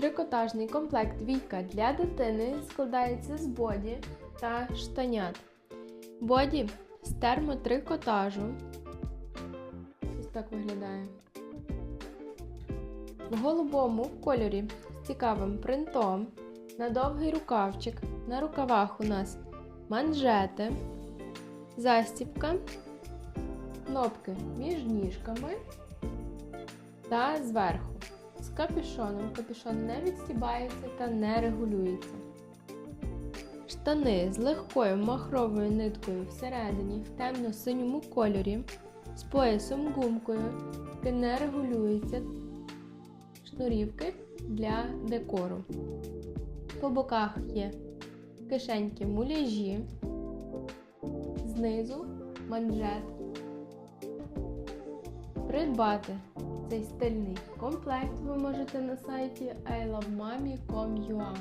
Трикотажний комплект Війка для дитини складається з боді та штанят. Боді з термотрикотажу. Ось так виглядає. В голубому кольорі з цікавим принтом. На довгий рукавчик. На рукавах у нас манжети, застібка, кнопки між ніжками та зверху. З капюшоном. Капюшон не відстібається та не регулюється. Штани з легкою махровою ниткою всередині в темно-синьому кольорі, з поясом гумкою, який не регулюється. Шнурівки для декору. По боках є кишеньки муляжі, знизу манжет. Придбати цей стильний комплект ви можете на сайті ilovemami.com.ua